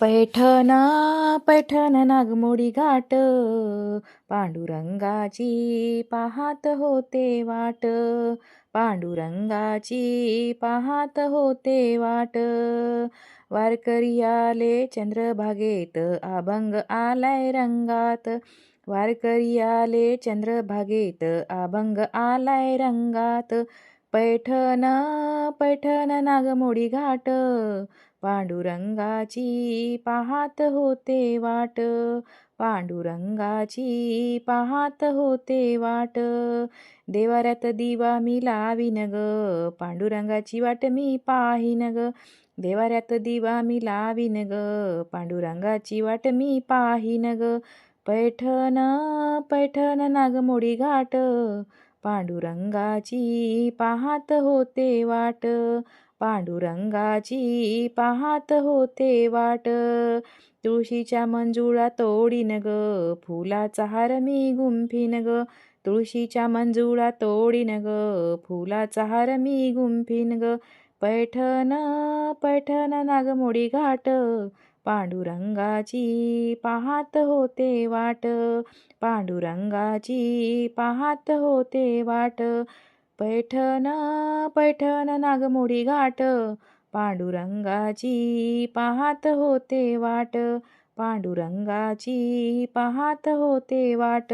पैठना पैठण नागमोडी घाट पांडुरंगाची पाहात होते वाट पांडुरंगाची पाहात होते वाट. वारकरी आले चंद्रभागेत अभंग आलाय रंगात वारकरी आले चंद्रभागेत अभंग आलाय रंगात. पैठण पैठण नागमोडी घाट पांडुरंगाची पाहात होते वाट पांडुरंगाची पाहात होते वाट. देवाऱ्यात दिवा मी लावीन ग पांडुरंगाची वाट मी पाहीन ग. देवाऱ्यात दिवा मी लावीन ग पांडुरंगाची वाट मी पाहीन ग. पैठण पैठण नागमोडी घाट पांडुरंगाची पाहात होते वाट. पांडुरंगाची पाहत होते वाट. तुळशीच्या मंजुळा तोडीन ग फुलाचा हार मी गुंफीन ग. तुळशीच्या मंजुळा तोडीन ग फुलाचा हार मी गुंफीन ग. पैठण पैठण नागमोडी घाट. पांडुरंगाची पाहत होते वाट. पांडुरंगाची पाहत होते वाट. पैठण पैठण नागमोडी घाट पांडुरंगाची पाहत होते वाट पांडुरंगाची पाहत होते वाट.